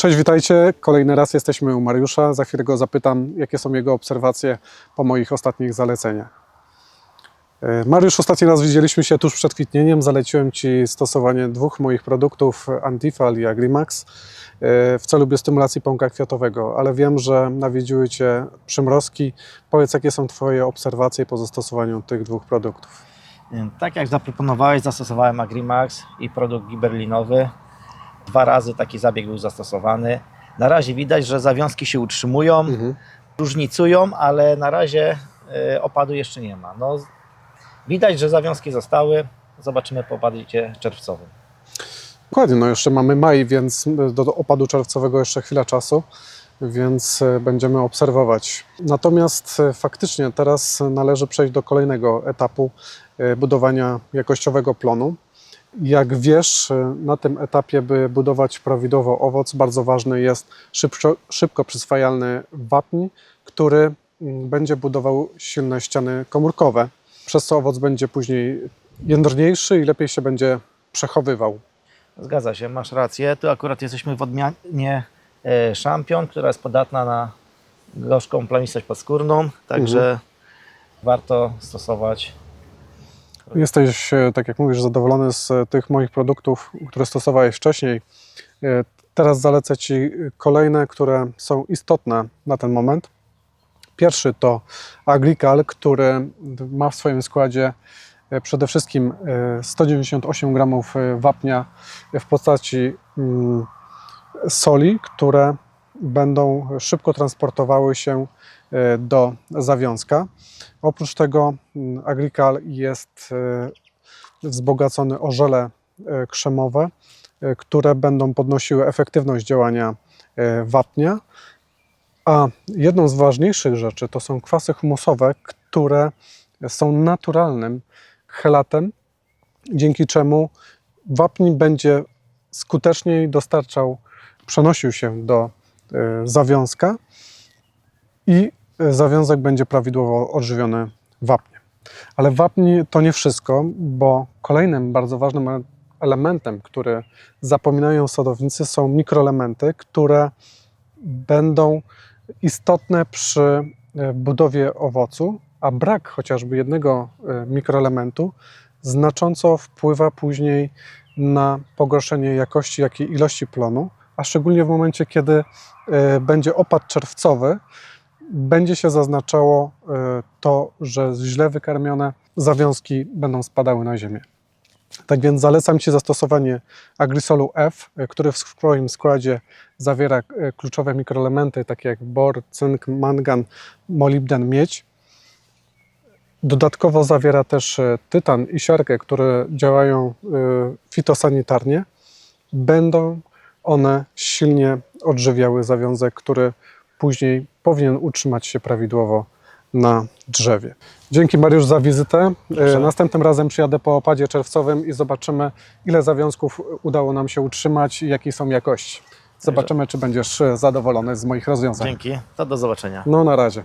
Cześć, witajcie. Kolejny raz jesteśmy u Mariusza. Za chwilę go zapytam, jakie są jego obserwacje po moich ostatnich zaleceniach. E, Mariusz, ostatni raz widzieliśmy się tuż przed kwitnieniem. Zaleciłem Ci stosowanie dwóch moich produktów, Antifal i Agrimax, e, w celu biostymulacji pąka kwiatowego, ale wiem, że nawiedziły Cię przymrozki. Powiedz, jakie są Twoje obserwacje po zastosowaniu tych dwóch produktów? Tak jak zaproponowałeś, zastosowałem Agrimax i produkt giberlinowy. Dwa razy taki zabieg był zastosowany. Na razie widać, że zawiązki się utrzymują, Mhm. różnicują, ale na razie e, opadu jeszcze nie ma. No, widać, że zawiązki zostały. Zobaczymy po opadzie czerwcowym. Dokładnie, no jeszcze mamy maj, więc do do opadu czerwcowego jeszcze chwila czasu, więc e, będziemy obserwować. Natomiast e, faktycznie teraz należy przejść do kolejnego etapu e, budowania jakościowego plonu. Jak wiesz, e, na tym etapie, by budować prawidłowo owoc, bardzo ważny jest szybko, szybko przyswajalny wapń, który mm, będzie budował silne ściany komórkowe, przez co owoc będzie później jędrniejszy i lepiej się będzie przechowywał. Zgadza się, masz rację. Tu akurat jesteśmy w odmianie e, szampion, która jest podatna na gorzką plamistość podskórną, także warto stosować Jesteś, e, tak jak mówisz, zadowolony z e, tych moich produktów, które stosowałeś wcześniej. E, Teraz zalecę Ci kolejne, które są istotne na ten moment. Pierwszy to Agrical, który ma w swoim składzie przede wszystkim e, 198 gramów wapnia w postaci mm, soli, które będą szybko transportowały się e, do zawiązka. Oprócz tego mm, Agrical jest e, wzbogacony o żele e, krzemowe, które będą podnosiły efektywność działania wapnia. A jedną z ważniejszych rzeczy to są kwasy humusowe, które są naturalnym chelatem, dzięki czemu wapń będzie skuteczniej dostarczał, przenosił się do zawiązka i e, zawiązek będzie prawidłowo odżywiony wapniem. Ale wapń to nie wszystko, bo kolejnym bardzo ważnym e- elementem, który zapominają sadownicy, są mikroelementy, które będą istotne przy e, budowie owocu, a brak chociażby jednego e, mikroelementu znacząco wpływa później na pogorszenie jakości, jak i ilości plonu, a szczególnie w momencie, kiedy e, będzie opad czerwcowy, będzie się zaznaczało e, to, że źle wykarmione zawiązki będą spadały na ziemię. Tak więc zalecam Ci zastosowanie Agrisolu F, e, który w swoim składzie zawiera kluczowe mikroelementy takie jak bor, cynk, mangan, molibden, miedź. Dodatkowo zawiera też tytan i siarkę, które działają fitosanitarnie. Będą one silnie odżywiały zawiązek, który później powinien utrzymać się prawidłowo na drzewie. Dzięki Mariusz za wizytę. E, Proszę. Następnym razem przyjadę po opadzie czerwcowym i zobaczymy, ile zawiązków udało nam się utrzymać i jakie są jakości. Zobaczymy, czy będziesz e, zadowolony z moich rozwiązań. Dzięki, to do zobaczenia. No na razie.